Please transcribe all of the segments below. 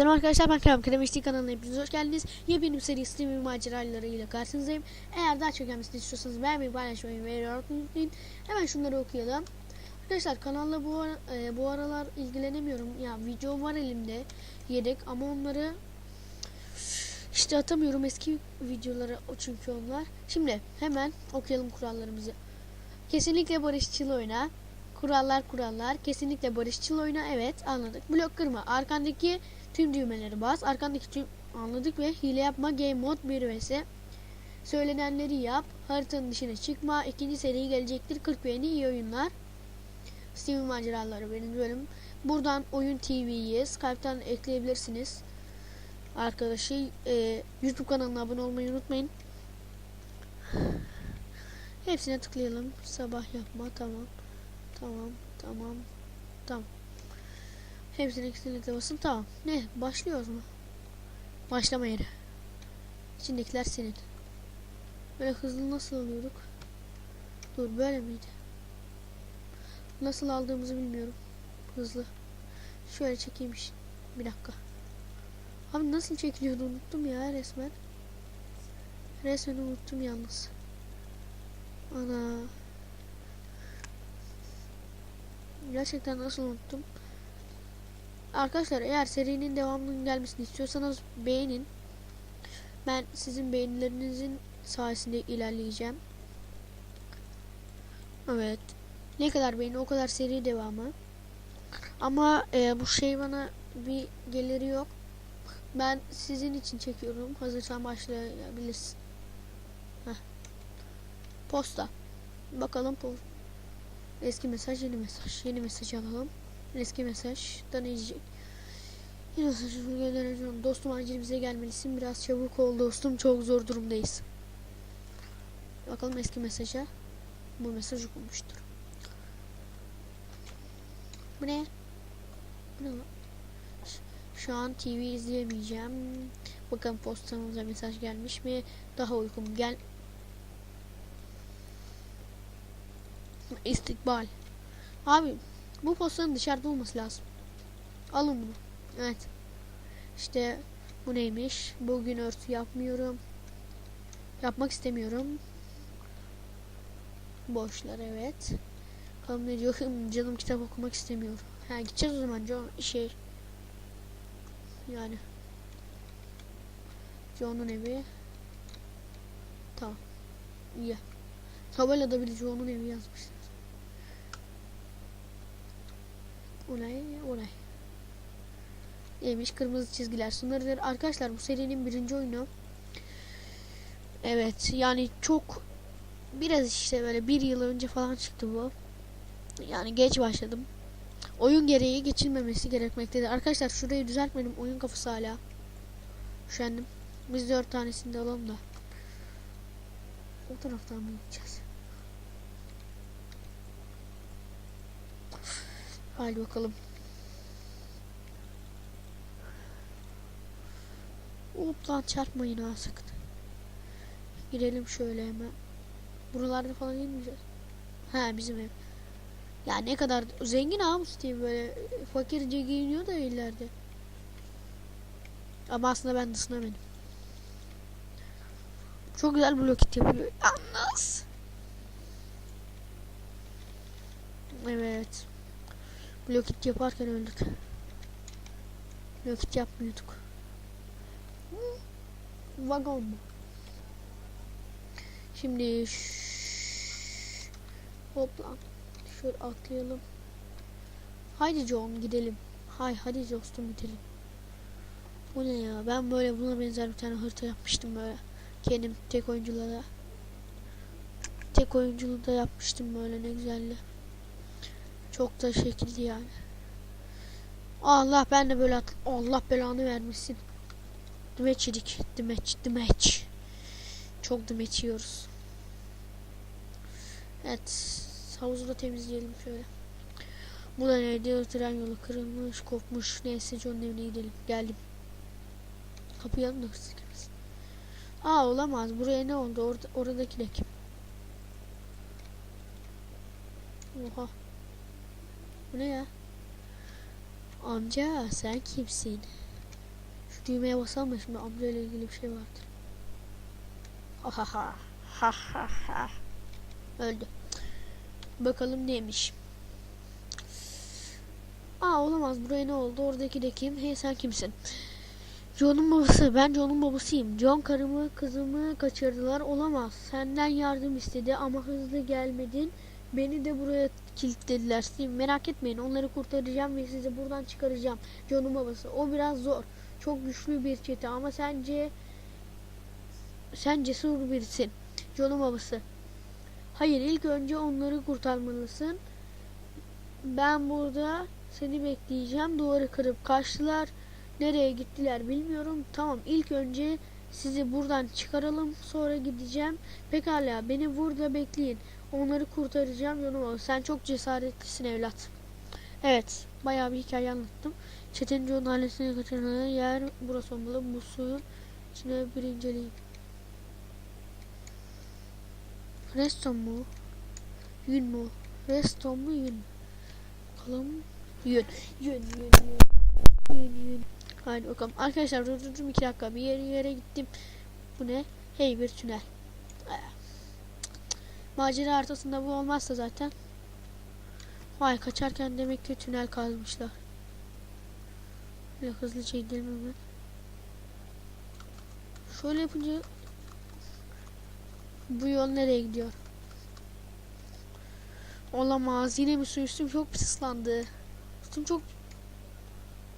Merhaba arkadaşlar ben Kerem Kerem HD kanalına hepiniz hoş geldiniz. Yepyeni bir seri Steam maceralarıyla karşınızdayım. Eğer daha çok gelmesini istiyorsanız beğenmeyi paylaşmayı ve unutmayın. Hemen şunları okuyalım. Arkadaşlar kanalla bu, ara, e, bu aralar ilgilenemiyorum. Ya video var elimde yedek ama onları işte atamıyorum eski videoları çünkü onlar. Şimdi hemen okuyalım kurallarımızı. Kesinlikle barışçıl oyna. Kurallar kurallar. Kesinlikle barışçıl oyna. Evet anladık. Blok kırma. Arkandaki tüm düğmeleri bas. Arkandaki tüm anladık ve hile yapma. Game mod 1 vs. Söylenenleri yap. Haritanın dışına çıkma. İkinci seri gelecektir. 40 beğeni iyi oyunlar. Steam maceraları benim bölüm. Buradan Oyun TV'yi Skype'tan ekleyebilirsiniz. Arkadaşı e, YouTube kanalına abone olmayı unutmayın. Hepsine tıklayalım. Sabah yapma. Tamam. Tamam. Tamam. Tamam. Hepsine kesinlikle basın. Tamam. Ne? Başlıyoruz mu? Başlama yeri. İçindekiler senin. Böyle hızlı nasıl alıyorduk? Dur böyle miydi? Nasıl aldığımızı bilmiyorum. Hızlı. Şöyle çekeyim iş- Bir dakika. Abi nasıl çekiliyordu unuttum ya resmen. Resmen unuttum yalnız. Ana. Gerçekten nasıl unuttum. Arkadaşlar eğer serinin devamının gelmesini istiyorsanız beğenin. Ben sizin beğenilerinizin sayesinde ilerleyeceğim. Evet. Ne kadar beğeni o kadar seri devamı. Ama e, bu şey bana bir geliri yok. Ben sizin için çekiyorum. Hazırsan başlayabilirsin. Heh. Posta. Bakalım posta. Eski mesaj, yeni mesaj. Yeni mesaj alalım. Eski mesajdan izleyecek. Yeni mesaj göndereceğim. Dostum acil bize gelmelisin. Biraz çabuk ol dostum. Çok zor durumdayız. Bakalım eski mesaja. Bu mesaj okunmuştur. Bu ne? Bu ne lan? Şu an TV izleyemeyeceğim. Bakın postamıza mesaj gelmiş mi? Daha uykum gel. İstikbal. Abi bu postanın dışarıda olması lazım. Alın bunu. Evet. İşte bu neymiş? Bugün örtü yapmıyorum. Yapmak istemiyorum. Boşlar evet. Bakalım ne diyor? Canım kitap okumak istemiyor. Ha gideceğiz o zaman John şey. Yani. John'un evi. Tamam. İyi. Tabelada bir John'un evi yazmışlar. Olay olay. Neymiş kırmızı çizgiler sınırdır. Arkadaşlar bu serinin birinci oyunu. Evet yani çok biraz işte böyle bir yıl önce falan çıktı bu. Yani geç başladım. Oyun gereği geçilmemesi gerekmektedir. Arkadaşlar şurayı düzeltmedim. Oyun kafası hala. Üşendim. Biz dört tanesini de alalım da. O taraftan mı gideceğiz? Hadi bakalım. Hop lan çarpmayın ha sakın. Girelim şöyle hemen. Buralarda falan inmeyeceğiz. Ha bizim ev. Ya ne kadar zengin abi Steve böyle fakirce giyiniyor da ileride. Ama aslında ben dışına benim. Çok güzel blokit yapıyor. Yalnız. Evet. Blokit yaparken öldük. Blokit yapmıyorduk. Vagon mu? Şimdi şşş. Hop lan. Şöyle atlayalım. Haydi John gidelim. Hay hadi dostum gidelim. Bu ne ya? Ben böyle buna benzer bir tane harita yapmıştım böyle. Kendim tek oyunculara. Tek oyunculu da yapmıştım böyle ne güzeldi. Çok da şekilli yani. Allah ben de böyle Allah belanı vermesin. Demeç yedik. Demeç, demeç. Çok demeç yiyoruz. Evet. Havuzu da temizleyelim şöyle. Bu da neydi? Tren yolu kırılmış, kopmuş. Neyse John'un evine gidelim. Geldim. Kapıyı alın da hırsız. Aa olamaz. Buraya ne oldu? Orada, oradaki de kim? Oha. Bu ne ya? Amca sen kimsin? düğmeye basalım da şimdi amcayla ilgili bir şey vardır. Ha ha ha. Öldü. Bakalım neymiş. Aa olamaz buraya ne oldu? Oradaki de kim? Hey sen kimsin? John'un babası. Ben John'un babasıyım. John karımı kızımı kaçırdılar. Olamaz. Senden yardım istedi ama hızlı gelmedin. Beni de buraya kilitlediler. Merak etmeyin. Onları kurtaracağım ve sizi buradan çıkaracağım. John'un babası. O biraz zor. Çok güçlü bir çete ama sence sen cesur birisin. John'un babası. Hayır ilk önce onları kurtarmalısın. Ben burada seni bekleyeceğim. Duvarı kırıp kaçtılar. Nereye gittiler bilmiyorum. Tamam ilk önce sizi buradan çıkaralım. Sonra gideceğim. Pekala beni burada bekleyin. Onları kurtaracağım yanıma. Sen çok cesaretlisin evlat. Evet. Bayağı bir hikaye anlattım. Çetin John ailesini kaçıran yer burası olmalı. Bu suyun içine bir inceleyin. Reston mu? Yün mü? Reston mu yün? Bakalım. Yün. Yün yün yün. Yün yün. Hadi bakalım. Arkadaşlar durdurdum iki dakika. Bir yere yere gittim. Bu ne? Hey bir tünel. Macera haritasında bu olmazsa zaten. Vay kaçarken demek ki tünel kazmışlar. Böyle hızlıca gidelim hemen. Şöyle yapınca bu yol nereye gidiyor? Olamaz. Yine mi su üstüm çok pis. Üstüm çok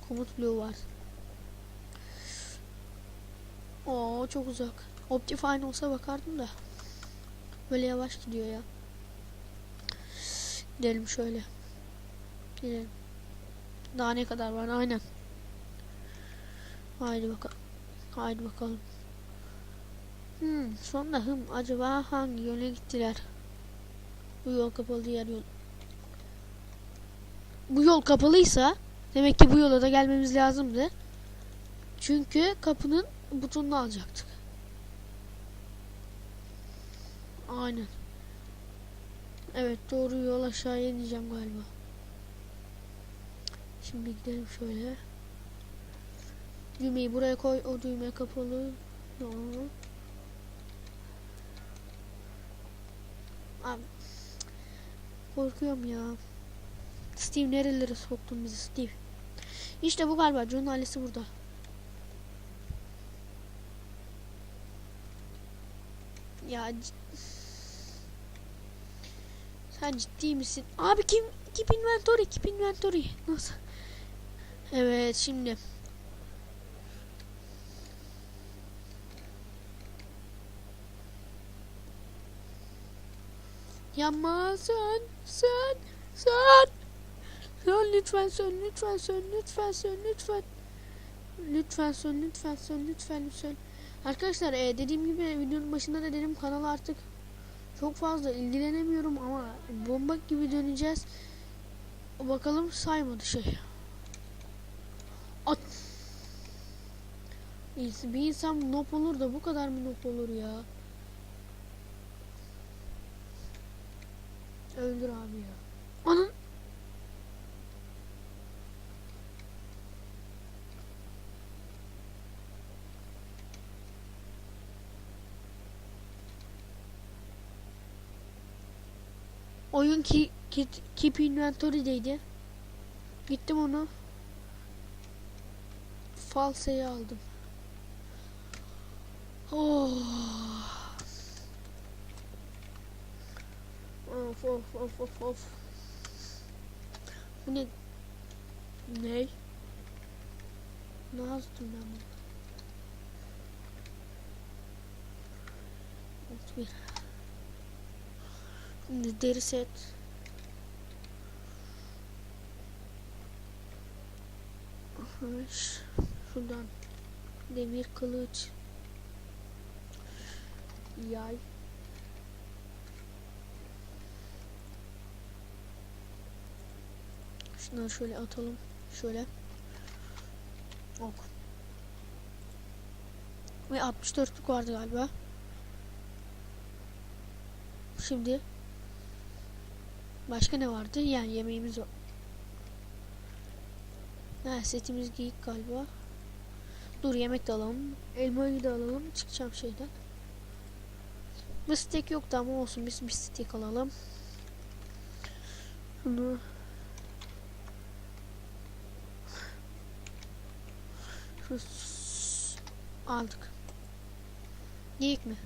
komut bloğu var. Oo çok uzak. Optifine olsa bakardım da. Böyle yavaş gidiyor ya. Gidelim şöyle. Gidelim. Daha ne kadar var? Aynen. Haydi bakalım. Haydi bakalım. Hmm, sonra hım acaba hangi yöne gittiler? Bu yol kapalı diğer yol. Bu yol kapalıysa demek ki bu yola da gelmemiz lazımdı. Çünkü kapının butonunu alacaktık. Aynen. Evet doğru yol aşağıya ineceğim galiba. Şimdi gidelim şöyle. Düğmeyi buraya koy. O düğme kapalı. Doğru. Abi. Korkuyorum ya. Steve nerelere soktun bizi Steve? İşte bu galiba. John ailesi burada. Ya sen ciddi misin? Abi kim? Keep inventory, keep inventory. Nasıl? Evet şimdi. Yapma sen, sen, sen. Sön lütfen sön, lütfen sön, lütfen sön, lütfen. Lütfen sön, lütfen sön, lütfen sön. Arkadaşlar e, dediğim gibi videonun başında da dedim kanala artık çok fazla ilgilenemiyorum ama bomba gibi döneceğiz. Bakalım saymadı şey. At. Bir insan nop olur da bu kadar mı nop olur ya? Öldür abi ya. Anın. Oyun ki, ki keep inventory'deydi. Gittim onu. False'yi aldım. Oh. Of of of of of. Bu ne? Ne? Ne yazdım ben bunu? Deri set. Şuradan demir kılıç. Yay. Şunları şöyle atalım. Şöyle. Ok. Ve 64'lük vardı galiba. Şimdi başka ne vardı? Yani yemeğimiz var. Ha setimiz giyik galiba. Dur yemek de alalım. Elmayı da alalım. Çıkacağım şeyden. Bir steak yoktu ama olsun biz bir steak alalım. Şunu Şu s- aldık. Yiyik mi?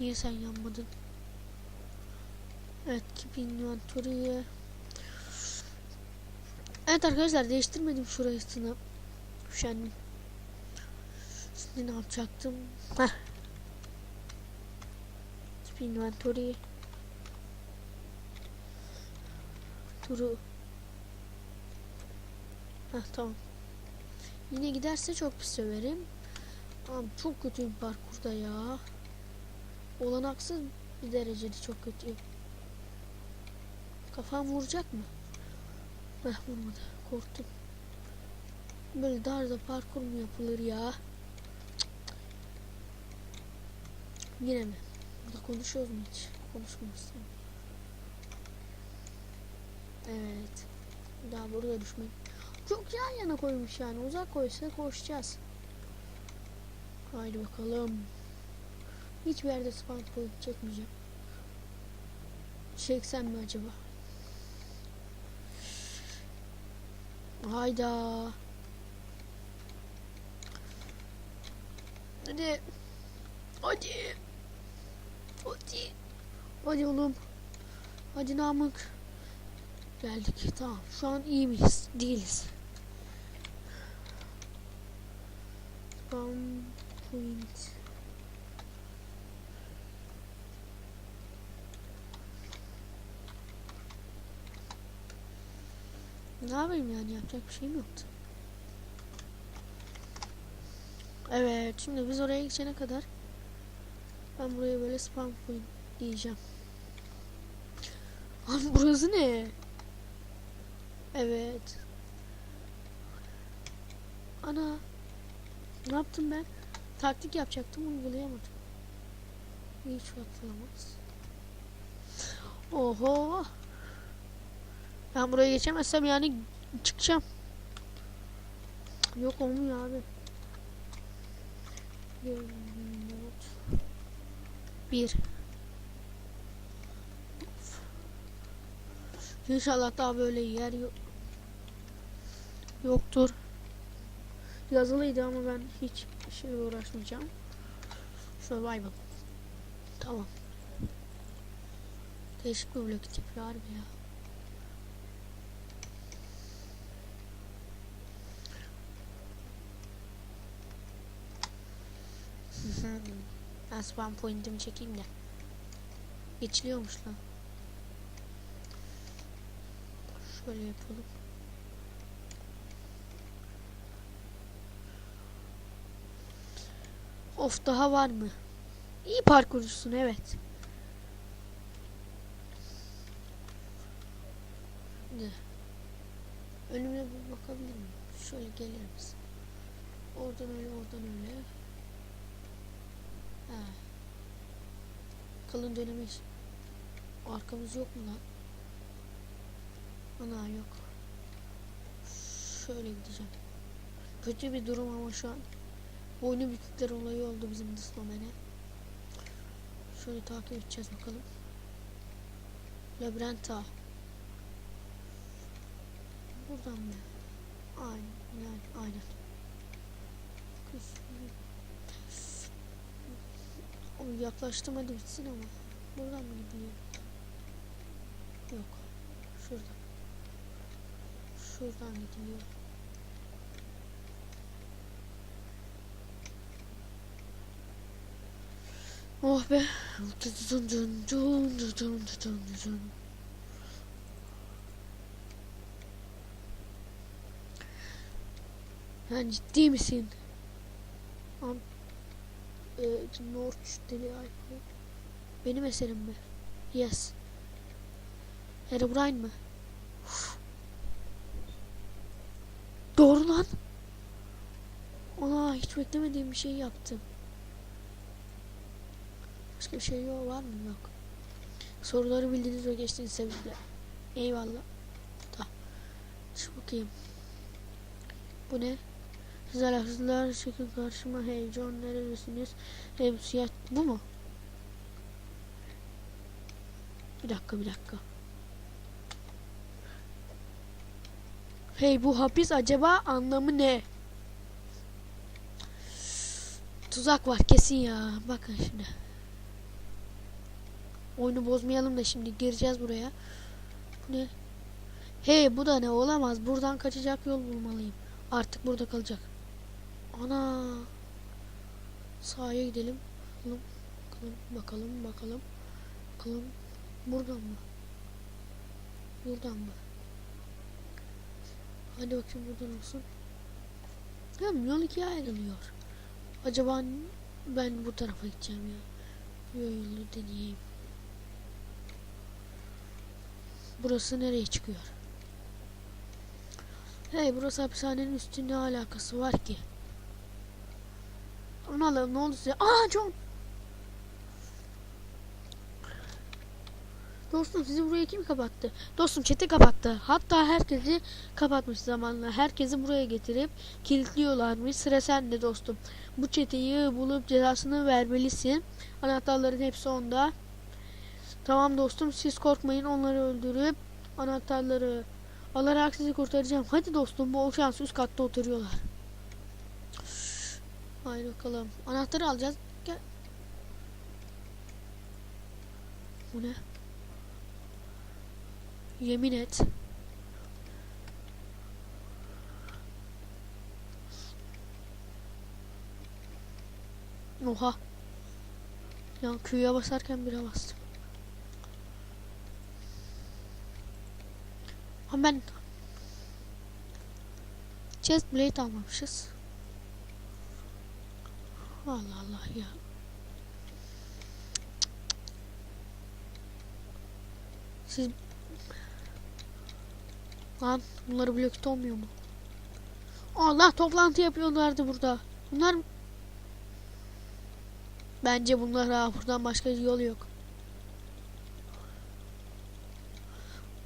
Niye sen yanmadın? Evet, keep inventory'ye. Evet arkadaşlar değiştirmedim şurasını. Üşendim. Şimdi ne yapacaktım? Heh. Keep inventory. Turu. Heh tamam. Yine giderse çok pis söverim. Abi çok kötüyüm parkurda ya. Olanaksız bir derecede çok kötüyüm. Kafam vuracak mı? Heh vurmadı. Korktum. Böyle darda parkur mu yapılır ya? Yine mi? Burada konuşuyoruz mu hiç? Konuşmuyoruz. Evet. Daha burada düşmek. Çok yan yana koymuş yani. Uzak koysa koşacağız. Haydi bakalım. Hiçbir yerde spawn çekmeyeceğim. Çeksem mi acaba? Hayda. Hadi. Hadi. Hadi. Hadi oğlum. Hadi Namık. Geldik. Tamam. Şu an iyi miyiz? Değiliz. Spawn point. Ne yapayım yani yapacak bir şeyim yoktu. Evet şimdi biz oraya geçene kadar ben buraya böyle spam point diyeceğim. Abi burası ne? Evet. Ana. Ne yaptım ben? Taktik yapacaktım uygulayamadım. Hiç atılamaz. Oho. Ben buraya geçemezsem yani çıkacağım. Yok olmuyor abi. Bir. İnşallah daha böyle yer yok. Yoktur. Yazılıydı ama ben hiç şey uğraşmayacağım. Survival. Tamam. Değişik bir blok tipi harbi ya. Ben spawn point'imi çekeyim de. Geçiliyormuş lan. Şöyle yapalım. Of daha var mı? İyi parkurcusun evet. Şimdi önüme bakabilir miyim? Şöyle gelir misin? Oradan öyle oradan öyle. Ha. Kalın dönemiş. Arkamız yok mu lan? Ana yok. Şöyle gideceğim. Kötü bir durum ama şu an. Boynu bükükler olayı oldu bizim dıslamene. Şöyle takip edeceğiz bakalım. Labirent ağı. Buradan mı? Aynen, aynen. Kız- O yaklaştım hadi bitsin ama. Buradan mı gidiyor? Yok. Şuradan. Şuradan gidiyor. Oh be. Sen ciddi misin? Am e, North deli iPhone. Benim eserim mi? Yes. Herobrine mı? Uf. Doğru lan. Ona hiç beklemediğim bir şey yaptım. Başka bir şey yok var mı? Yok. Soruları bildiğiniz ve geçtiğiniz sebeple. Eyvallah. Da. Şu bakayım. Bu ne? Hızlılar şekil karşıma heyecan neredesiniz? Hem siyah bu mu? Bir dakika bir dakika. Hey bu hapis acaba anlamı ne? Tuzak var kesin ya. Bakın şimdi. Oyunu bozmayalım da şimdi gireceğiz buraya. Bu ne? Hey bu da ne olamaz. Buradan kaçacak yol bulmalıyım. Artık burada kalacak. Ana. Sağa gidelim. Bakalım. Bakalım. Bakalım. Bakalım. Buradan mı? Buradan mı? Hadi bakayım buradan olsun. Ya yol ikiye ayrılıyor. Acaba ben bu tarafa gideceğim ya. Yolu deneyeyim. Burası nereye çıkıyor? Hey burası hapishanenin üstü ne alakası var ki? Onu alalım ne oldu size? Aa John! Dostum sizi buraya kim kapattı? Dostum çete kapattı. Hatta herkesi kapatmış zamanla. Herkesi buraya getirip kilitliyorlarmış. Sıra sende dostum. Bu çeteyi bulup cezasını vermelisin. Anahtarların hepsi onda. Tamam dostum siz korkmayın onları öldürüp anahtarları alarak sizi kurtaracağım. Hadi dostum bol şans üst katta oturuyorlar. Haydi bakalım. Anahtarı alacağız. Gel. Bu ne? Yemin et. Oha. Ya Q'ya basarken bire bastım. Ama ben Chest Blade almamışız. Allah Allah ya. Siz Lan bunları blokte olmuyor mu? Allah toplantı yapıyorlardı burada. Bunlar Bence bunlar ha buradan başka yol yok.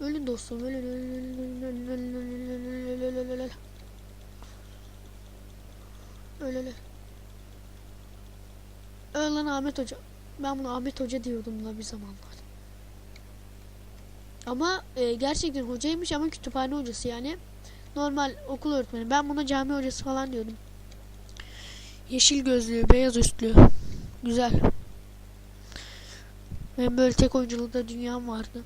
Ölün dostum ölün ölün ölün ölün ölün ölün ölün ölün ölün ölün ölün Öl lan Ahmet Hoca. Ben bunu Ahmet Hoca diyordum da bir zamanlar. Ama e, gerçekten hocaymış ama kütüphane hocası yani. Normal okul öğretmeni. Ben buna cami hocası falan diyordum. Yeşil gözlü, beyaz üstlü. Güzel. Benim böyle tek oyunculukta dünyam vardı.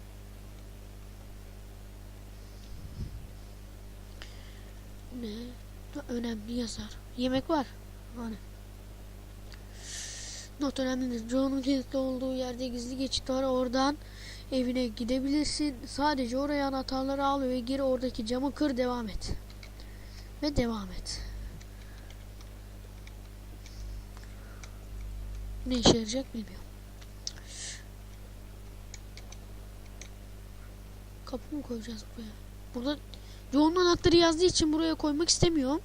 Ne? Önemli yazar. Yemek var. Hani. Not önemlidir. Joe'nun kilitli olduğu yerde gizli geçit var. Oradan evine gidebilirsin. Sadece oraya anahtarları al ve gir oradaki camı kır devam et. Ve devam et. Ne işe yarayacak bilmiyorum. Kapı mı koyacağız buraya? Burada Joe'nun anahtarı yazdığı için buraya koymak istemiyorum.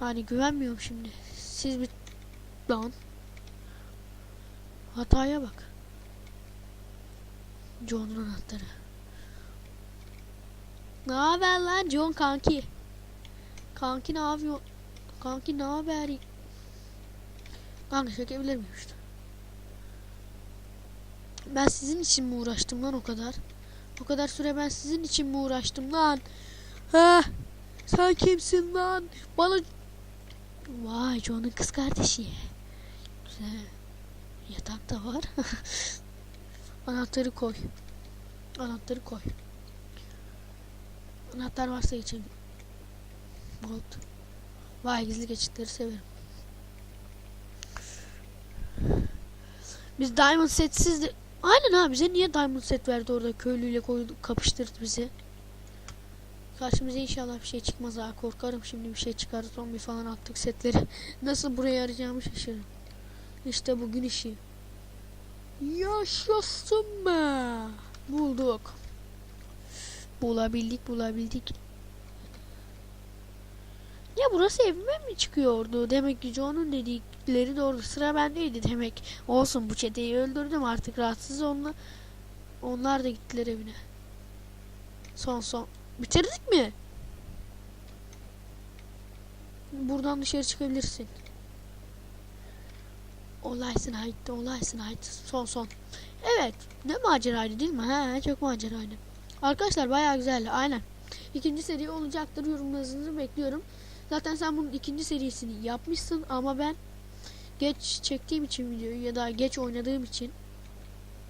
Yani güvenmiyorum şimdi. Siz bir lan. Hataya bak. John'un anahtarı. Ne haber lan John kanki? Kanki ne yapıyor? Kanki ne haber? Kanka çekebilir miyim işte? Ben sizin için mi uğraştım lan o kadar? O kadar süre ben sizin için mi uğraştım lan? Ha? Sen kimsin lan? Bana Vay John'un kız kardeşi. Güzel. Yatak da var. Anahtarı koy. Anahtarı koy. Anahtar varsa geçelim. Gold. Vay gizli geçitleri severim. Biz diamond setsiz de... Aynen abi bize niye diamond set verdi orada köylüyle koydu, kapıştırdı bizi. Karşımıza inşallah bir şey çıkmaz ha korkarım şimdi bir şey çıkar zombi falan attık setleri. Nasıl buraya arayacağımı şaşırırım. İşte bugün işi. Yaşasın be. Bulduk. Bulabildik bulabildik. Ya burası evime mi çıkıyordu? Demek ki John'un dedikleri doğru. Sıra bendeydi demek. Olsun bu çeteyi öldürdüm artık rahatsız onunla. Onlar da gittiler evine. Son son. Bitirdik mi? buradan dışarı çıkabilirsin. Olaysın haydi, olaysın haydi. Son son. Evet. Ne maceraydı değil mi? He, çok maceraydı. Arkadaşlar bayağı güzeldi. Aynen. İkinci seri olacaktır. Yorumlarınızı bekliyorum. Zaten sen bunun ikinci serisini yapmışsın ama ben geç çektiğim için videoyu ya da geç oynadığım için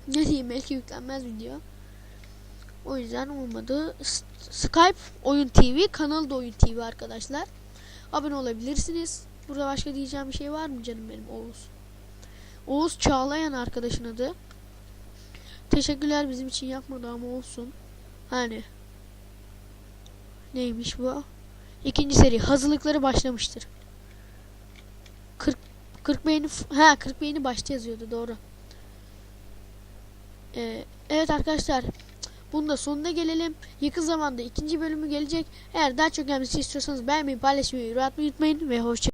ne diyeyim belki yüklenmez video. O yüzden olmadı. S- Skype Oyun TV, kanalı da Oyun TV arkadaşlar. Abone olabilirsiniz. Burada başka diyeceğim bir şey var mı canım benim Oğuz? Oğuz Çağlayan arkadaşın adı. Teşekkürler bizim için yapmadı ama olsun. Hani neymiş bu? İkinci seri hazırlıkları başlamıştır. 40 40 beğeni f- ha 40 beğeni başta yazıyordu doğru. Ee, evet arkadaşlar bunun da sonuna gelelim. Yakın zamanda ikinci bölümü gelecek. Eğer daha çok gelmesini istiyorsanız beğenmeyi, paylaşmayı, yorum unutmayın ve hoşça